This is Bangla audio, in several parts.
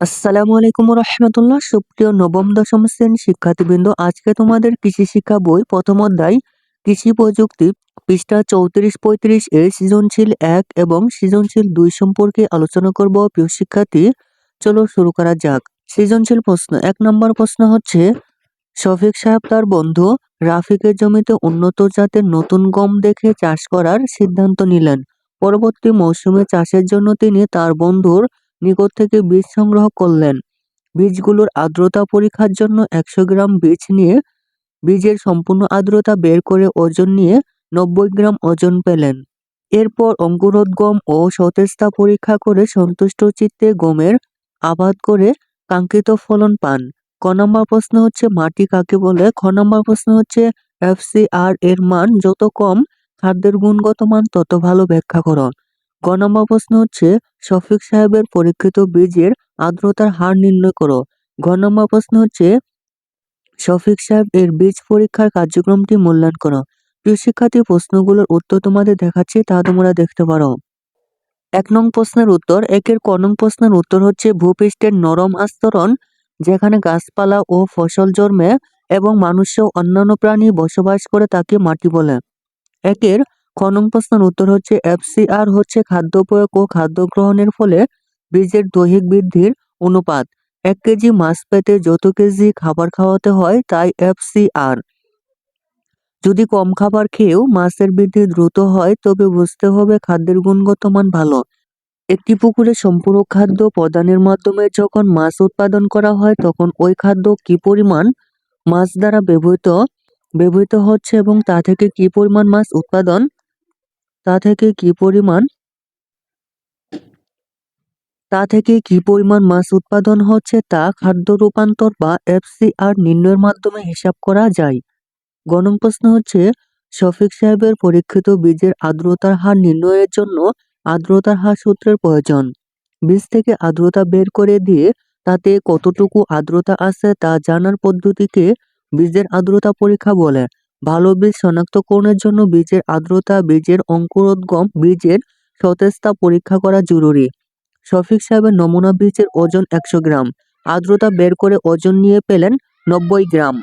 আসসালামু আলাইকুম রহমতুল্লাহ সুপ্রিয় নবম, দশম শ্রেণি শিক্ষার্থীবৃন্দ, আজকে তোমাদের কৃষি শিক্ষা বই প্রথম অধ্যায়, কৃষি প্রযুক্তি, পৃষ্ঠা চৌত্রিশ পঁয়ত্রিশ এ সৃজনশীল এক এবং সৃজনশীল দুই সম্পর্কে আলোচনা করব। প্রিয় শিক্ষার্থী, চলো শুরু করা যাক। সৃজনশীল প্রশ্ন। এক নম্বর প্রশ্ন হচ্ছে, শফিক সাহেব তার বন্ধু রাফিকের জমিতে উন্নত জাতের নতুন গম দেখে চাষ করার সিদ্ধান্ত নিলেন। পরবর্তী মৌসুমে চাষের জন্য তিনি তার বন্ধুর নিকট থেকে বীজ সংগ্রহ করলেন। বীজগুলোর আর্দ্রতা পরীক্ষার জন্য একশো গ্রাম বীজ নিয়ে বীজের সম্পূর্ণ আর্দ্রতা বের করে ওজন নিয়ে নব্বই গ্রাম ওজন পেলেন। এরপর অঙ্কুরোদ্গম ও সতেজতা পরীক্ষা করে সন্তুষ্ট চিত্তে গমের আবাদ করে কাঙ্ক্ষিত ফলন পান। ক নম্বর প্রশ্ন হচ্ছে, মাটি কাকে বলে? খ নম্বর প্রশ্ন হচ্ছে এফসিআর এর মান যত কম, খাদ্যের গুণগত মান তত ভালো ব্যাখ্যা করো। গ নম্বর প্রশ্ন হচ্ছে শফিক সাহেবের পরীক্ষিত বীজের আর্দ্রতার হার নির্ণয় করো। ঘ নম্বর প্রশ্ন হচ্ছে শফিক সাহেব এর বীজ পরীক্ষার কার্যক্রমটি মূল্যায়ন করো। প্রিয় শিক্ষার্থী, প্রশ্নগুলোর উত্তর তোমাদের দেখাচ্ছি, তা তোমরা দেখতে পারো। এক নং প্রশ্নের উত্তর, একের ক নং প্রশ্নের উত্তর হচ্ছে ভূপৃষ্ঠের নরম আস্তরণ, যেখানে গাছপালা ও ফসল জন্মে এবং মানুষও অন্যান্য প্রাণী বসবাস করে তাকে মাটি বলে। একের খ নং প্রশ্নের উত্তর হচ্ছে এফসিআর হচ্ছে খাদ্য প্রয়োগ ও খাদ্য গ্রহণের ফলে বীজের দৈহিক বৃদ্ধির অনুপাত। এক কেজি মাছ পেতে যত কেজি খাবার খাওয়াতে হয়, তাই এফসিআর। যদি কম খাবার খেয়েও মাছের বৃদ্ধি দ্রুত হয়, তবে বুঝতে হবে খাদ্যের গুণগত মান ভালো। একটি পুকুরে সম্পূরক খাদ্য প্রদানের মাধ্যমে যখন মাছ উৎপাদন করা হয়, তখন ওই খাদ্য কি পরিমাণ মাছ দ্বারা ব্যবহৃত ব্যবহৃত হচ্ছে এবং তা থেকে কি পরিমাণ মাছ উৎপাদন তা থেকে কি পরিমাণ? তা থেকে কি পরিমাণ মাছ উৎপাদন হচ্ছে তা খাদ্য রূপান্তর বা এফসিআর নির্ণয়ের মাধ্যমে হিসাব করা যায়। গণন প্রশ্ন হচ্ছে, শফিক সাহেবের পরীক্ষিত বীজের আর্দ্রতার হার নির্ণয়ের জন্য আর্দ্রতার হার সূত্রের প্রয়োজন। বীজ থেকে আর্দ্রতা বের করে দিয়ে তাতে কতটুকু আর্দ্রতা আছে তা জানার পদ্ধতিকে বীজের আর্দ্রতা পরীক্ষা বলে। ভালো বীজ শনাক্তকরণের জন্য বীজের আর্দ্রতা, বীজের অঙ্কুরোদ্গম, বীজের সতেজতা পরীক্ষা করা জরুরি। শফিক সাহেবের নমুনা বীজের ওজন একশো গ্রাম। আর্দ্রতা বের করে ওজন নিয়ে পেলেন নব্বই গ্রাম।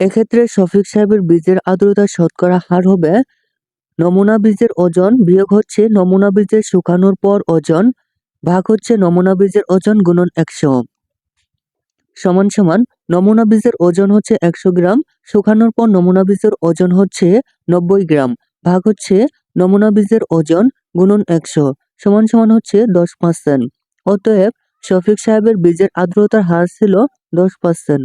এক্ষেত্রে শফিক সাহেবের বীজের আর্দ্রতা শতকরা হার হবে নমুনা বীজের ওজন, বিয়োগ হচ্ছে নমুনা বীজের শুকানোর পর ওজন, ভাগ হচ্ছে নমুনা বীজের ওজন গুণন একশো। সমান সমান নমুনা বীজের ওজন হচ্ছে একশো গ্রাম, শুকানোর পর নমুনা বীজের ওজন হচ্ছে নব্বই গ্রাম। ভাগ হচ্ছে নমুনা বীজের ওজন গুণন একশো, সমান সমান হচ্ছে দশ পার্সেন্ট। অতএব শফিক সাহেবের বীজের আর্দ্রতার হার ছিল দশ পার্সেন্ট।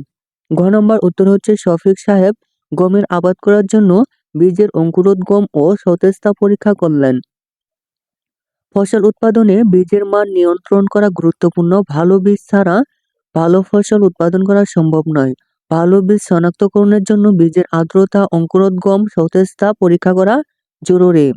ঘ নম্বর উত্তর হচ্ছে শফিক সাহেব গমের আবাদ করার জন্য বীজের অঙ্কুরোদ্গম ও সতেজতা পরীক্ষা করলেন। ফসল উৎপাদনে বীজের মান নিয়ন্ত্রণ করা গুরুত্বপূর্ণ, ভালো বীজ ছাড়া ভালো ফসল উৎপাদন করা সম্ভব নয়। ভালো বীজ শনাক্তকরণের জন্য বীজের আর্দ্রতা, অঙ্কুরোদ্গম, সতেজতা পরীক্ষা করা জরুরি।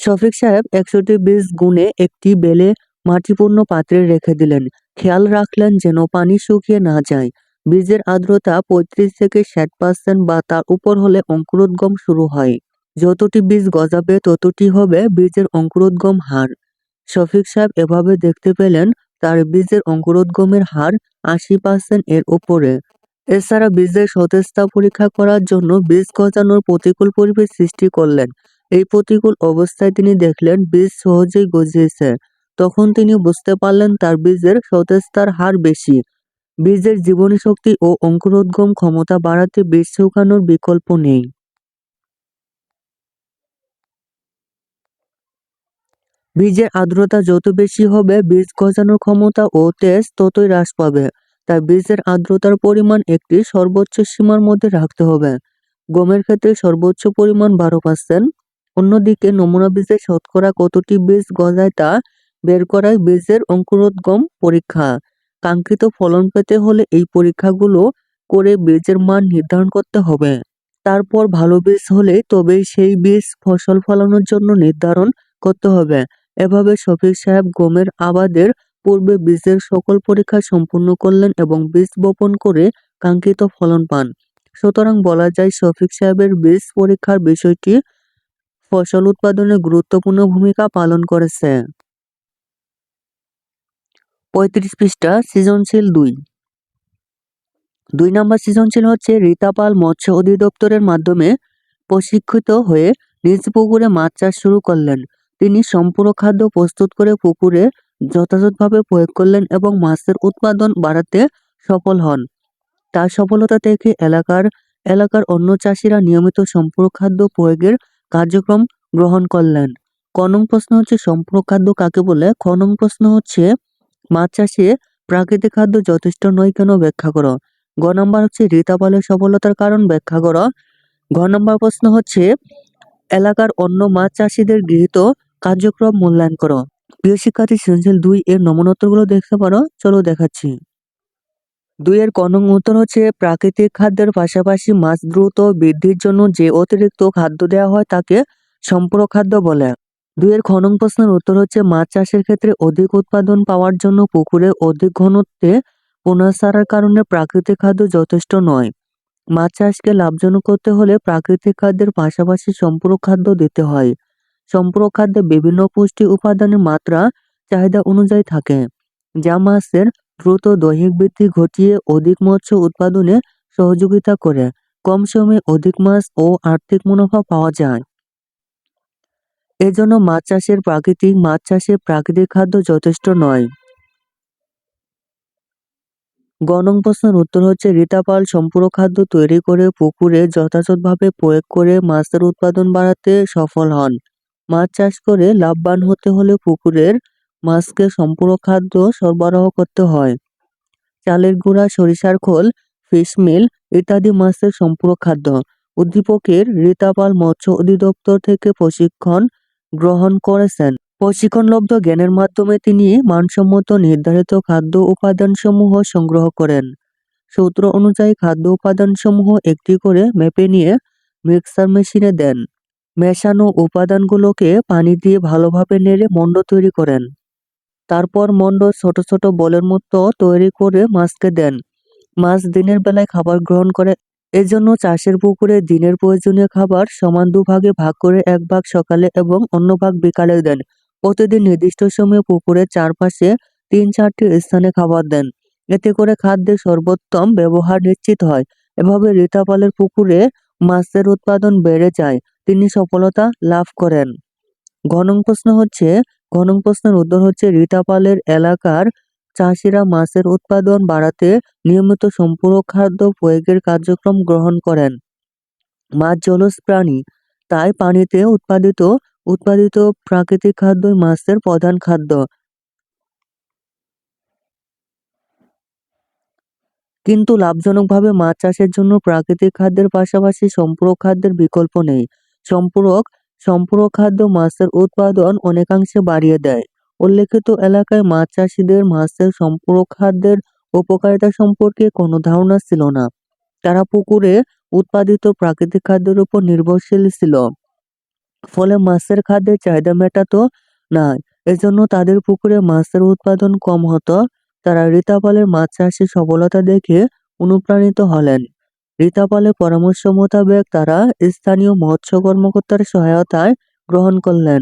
শফিক সাহেব একশোটি বীজ গুনে একটি বেলে মাটিপূর্ণ পাত্রে রেখে দিলেন। খেয়াল রাখলেন যেন পানি শুকিয়ে না যায়। বীজের আর্দ্রতা পঁয়ত্রিশ থেকে ষাট পার্সেন্ট বা তার উপর হলে অঙ্কুরোদ্গম শুরু হয়। যতটি বীজ গজাবে ততটি হবে বীজের অঙ্কুরোদ্গম হার। শফিক সাহেব এভাবে দেখতে পেলেন তার বীজের অঙ্কুরোদ্গমের হার আশি পার্সেন্ট এর ওপরে এছাড়া বীজের সতেজতা পরীক্ষা করার জন্য বীজ গজানোর প্রতিকূল পরিবেশ সৃষ্টি করলেন। এই প্রতিকূল অবস্থায় তিনি দেখলেন বীজ সহজেই গজিয়েছে। তখন তিনি বুঝতে পারলেন তার বীজের সতেজতার হার বেশি। বীজের জীবনী শক্তি ও অঙ্কুরোদ্গম ক্ষমতা বাড়াতে বীজ শুকানোর বিকল্প নেই। বীজের আর্দ্রতা যত বেশি হবে, বীজ গজানোর ক্ষমতা ও তেজ ততই হ্রাস পাবে। তাই বীজের আর্দ্রতার পরিমাণ একটি সর্বোচ্চ সীমার মধ্যে রাখতে হবে। গমের ক্ষেত্রে সর্বোচ্চ পরিমাণ বারো পার্সেন্ট অন্যদিকে নমুনা বীজের শতকরা কতটি বীজ গজায় তা বের করাই বীজের অঙ্কুরোদ্গম পরীক্ষা। কাঙ্ক্ষিত ফলন পেতে হলে এই পরীক্ষাগুলো করে বীজের মান নির্ধারণ করতে হবে। তারপর ভালো বীজ হলে তবেই সেই বীজ ফসল ফলানোর জন্য নির্ধারণ করতে হবে। এভাবে শফিক সাহেব গমের আবাদের পূর্বে বীজের সকল পরীক্ষা সম্পূর্ণ করলেন এবং বীজ বপন করে কাঙ্ক্ষিত ফলন পান। সুতরাং বলা যায়, শফিক সাহেবের বীজ পরীক্ষার বিষয়টি ফসল উৎপাদনে গুরুত্বপূর্ণ ভূমিকা পালন করেছে। পঁয়ত্রিশ পৃষ্ঠা, সৃজনশীল দুই। দুই নম্বর সৃজনশীল হচ্ছে রীতাপাল মৎস্য অধিদপ্তরের মাধ্যমে প্রশিক্ষিত হয়ে নিজ পুকুরে মাছ চাষ শুরু করলেন। তিনি সম্পূর্ণ খাদ্য প্রস্তুত করে পুকুরে যথাযথভাবে প্রয়োগ করলেন এবং মাছের উৎপাদন বাড়াতে সফল হন। তার সফলতা থেকে এলাকার এলাকার অন্য চাষিরা নিয়মিত সম্পূরক খাদ্য প্রয়োগের কার্যক্রম গ্রহণ করলেন। কনং প্রশ্ন হচ্ছে সম্পূরক খাদ্য কাকে বলে? খনং প্রশ্ন হচ্ছে, মাছ চাষে প্রাকৃতিক খাদ্য যথেষ্ট নয় কেন ব্যাখ্যা করো? গ নম্বর হচ্ছে রীতাপালের সফলতার কারণ ব্যাখ্যা করো। ঘ নম্বর প্রশ্ন হচ্ছে, এলাকার অন্য মাছ চাষিদের গৃহীত কার্যক্রম মূল্যায়ন করো। প্রিয় শিক্ষার্থী, সৃজনশীল দুই এর নমুনোত্তরগুলো দেখতে পারো। চলো দেখাচ্ছি। দুই এর কনং উত্তর হচ্ছে প্রাকৃতিক খাদ্যের পাশাপাশি মাছ দ্রুত বৃদ্ধির জন্য যে অতিরিক্ত খাদ্য দেওয়া হয় তাকে সম্পূরক খাদ্য বলে। দুইয়ের খনন প্রশ্নের উত্তর হচ্ছে মাছ চাষের ক্ষেত্রে অধিক উৎপাদন পাওয়ার জন্য পুকুরে অধিক ঘনত্বে পোনা কারণে প্রাকৃতিক খাদ্য যথেষ্ট নয়। মাছ চাষকে লাভজনক করতে হলে প্রাকৃতিক খাদ্যের পাশাপাশি সম্পূরক খাদ্য দিতে হয়। সম্পূরক খাদ্যে বিভিন্ন পুষ্টি উপাদানের মাত্রা চাহিদা অনুযায়ী থাকে, যা মাছের দ্রুত দৈহিক বৃদ্ধি ঘটিয়ে অধিক মৎস্য উৎপাদনে সহযোগিতা করে। কম সময়ে অধিক মাছ ও আর্থিক মুনাফা পাওয়া যায়। এজন্য মাছ চাষের প্রাকৃতিক, মাছ চাষে প্রাকৃতিক খাদ্য যথেষ্ট নয়। গণং প্রশ্নের উত্তর হচ্ছে রীতাপাল সম্পূরক খাদ্য তৈরি করে পুকুরে যথাযথভাবে প্রয়োগ করে মাছের উৎপাদন বাড়াতে সফল হন। মাছ চাষ করে লাভবান হতে হলে পুকুরের মাছকে সম্পূরক খাদ্য সরবরাহ করতে হয়। চালের গুঁড়া, সরিষার খোল, ফিশ মিল ইত্যাদি মাছের সম্পূরক খাদ্য। উদ্দীপকের রীতাপাল মৎস্য অধিদপ্তর থেকে প্রশিক্ষণ গ্রহণ করেছেন। প্রশিক্ষণলব্ধ জ্ঞানের মাধ্যমে তিনি মানসম্মত নির্ধারিত খাদ্য উপাদানসমূহ সংগ্রহ করেন। সূত্র অনুযায়ী খাদ্য উপাদানসমূহ একটি করে মেপে নিয়ে মিক্সার মেশিনে দেন। মেশানো উপাদানগুলোকে পানি দিয়ে ভালোভাবে নেড়ে মণ্ড তৈরি করেন। তারপর মণ্ড ছোট ছোট বলের মতো তৈরি করে মাছকে দেন। মাছ দিনের বেলায় খাবার গ্রহণ করে। এজন্য চাষের পুকুরে দিনের প্রয়োজনীয় খাবার সমান দুভাগে ভাগ করে এক ভাগ সকালে এবং অন্য ভাগ বিকালে দেন। প্রতিদিন নির্দিষ্ট সময়ে পুকুরের চারপাশে তিন চারটি স্থানে খাবার দেন। এতে করে খাদ্যের সর্বোত্তম ব্যবহার নিশ্চিত হয়। এভাবে রীতাপালের পুকুরে মাছের উৎপাদন বেড়ে যায়। তিনি সফলতা লাভ করেন। ঘনং প্রশ্ন হচ্ছে, ঘনং প্রশ্নের উত্তর হচ্ছে রীতাপালের এলাকার চাষিরা মাছের উৎপাদন বাড়াতে নিয়মিত সম্পূরক খাদ্য প্রয়োগের কার্যক্রম গ্রহণ করেন। মাছ জলজ প্রাণী, তাই পানিতে উৎপাদিত উৎপাদিত প্রাকৃতিক খাদ্যই মাছের প্রধান খাদ্য। কিন্তু লাভজনকভাবে মাছ চাষের জন্য প্রাকৃতিক খাদ্যের পাশাপাশি সম্পূরক খাদ্যের বিকল্প নেই। সম্পূরক সম্পূরক খাদ্য মাছের উৎপাদন অনেকাংশে বাড়িয়ে দেয়। উল্লেখিত এলাকায় মাছ চাষিদের মাছের সম্পূরক খাদ্যের উপকারিতা সম্পর্কে কোনো ধারণা ছিল না। তারা পুকুরে উৎপাদিত প্রাকৃতিক খাদ্যের উপর নির্ভরশীল ছিল। ফলে মাছের খাদ্যের চাহিদা মেটাতো না এজন্য তাদের পুকুরে মাছের উৎপাদন কম হতো। তারা রীতাপালের মাছ চাষে সফলতা দেখে অনুপ্রাণিত হলেন। রীতাপালের পরামর্শ মোতাবেক তারা স্থানীয় মৎস্য কর্মকর্তার সহায়তায় গ্রহণ করলেন।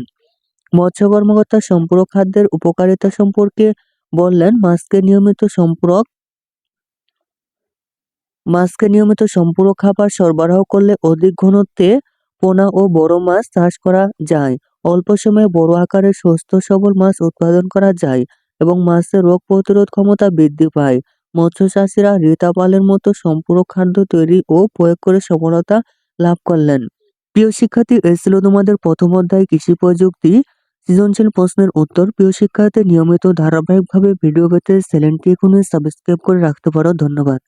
মৎস্য কর্মকর্তা সম্পূরক খাদ্যের উপকারিতা সম্পর্কে বললেন, মাছকে নিয়মিত সম্পূরক মাছকে নিয়মিত সম্পূরক খাবার সরবরাহ করলে অধিক ঘনত্বে পোনা ও বড় মাছ চাষ করা যায়। অল্প সময়ে বড় আকারে সুস্থ সবল মাছ উৎপাদন করা যায় এবং মাছের রোগ প্রতিরোধ ক্ষমতা বৃদ্ধি পায়। মৎস্য চাষিরা রীতাপালের মতো সম্পূরক খাদ্য তৈরি ও প্রয়োগ করে সফলতা লাভ করলেন। প্রিয় শিক্ষার্থী এ ছিল তোমাদের প্রথম অধ্যায় কৃষি প্রযুক্তি। সৃজনশীল প্রশ্নের উত্তর প্রিয় শিক্ষার্থী, নিয়মিত ধারাবাহিকভাবে ভিডিও পেতে চ্যানেলটি এখনই সাবস্ক্রাইব করে রাখতে পারো। ধন্যবাদ।